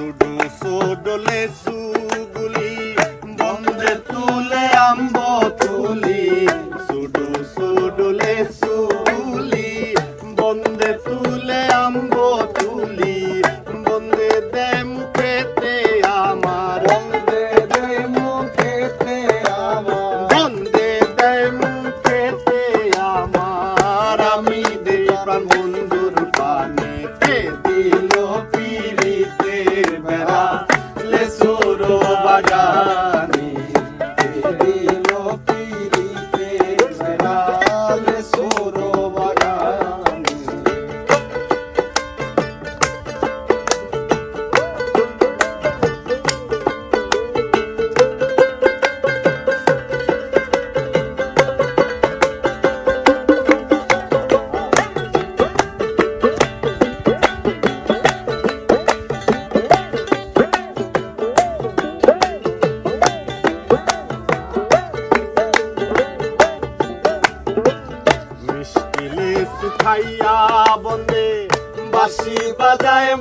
Sudo সুডলে সুগুলি বন্ধে তুলে আম্ব তুলি। লেসুরো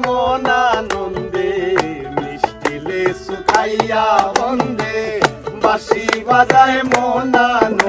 মন আনন্দে মিষ্টিলে সুখাইয়া বন্দে। বাসি বাজায় মন আনন্দে।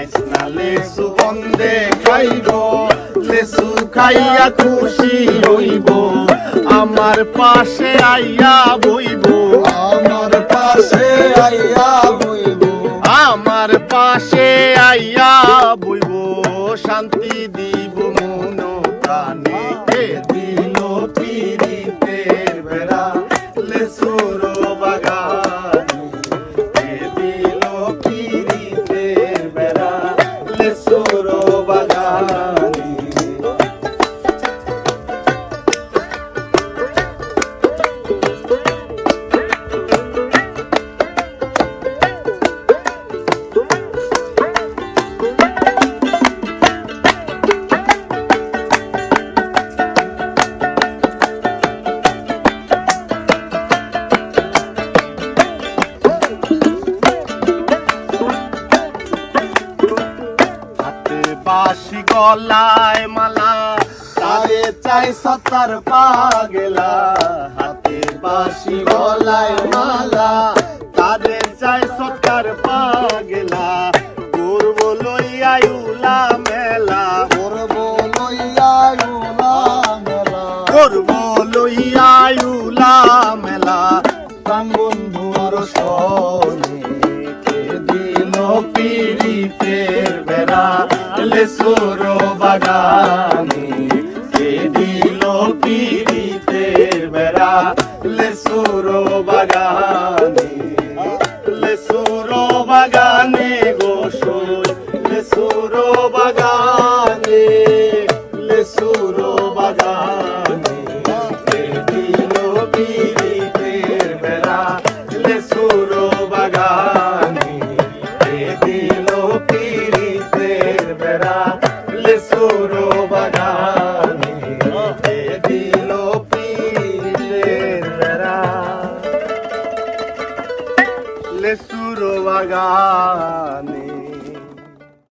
খাইস না লেসু বন্দে খাইব, লেসু খাইয়া খুশি হইব, আমার পাশে আইয়া বইব। আমার পাশে আইয়া গলায় মালা। তারে চাই সতার পাগলা হাতে বাসি গলায় মালা। তারে চাই সতার পাগলা সুর বাগানে, কে দিল পিরিতের বেড়া? লে সুর বাগানে, লে সুর বাগানে গোসল লে সুর বাগানে। দিল পীরের বেড়া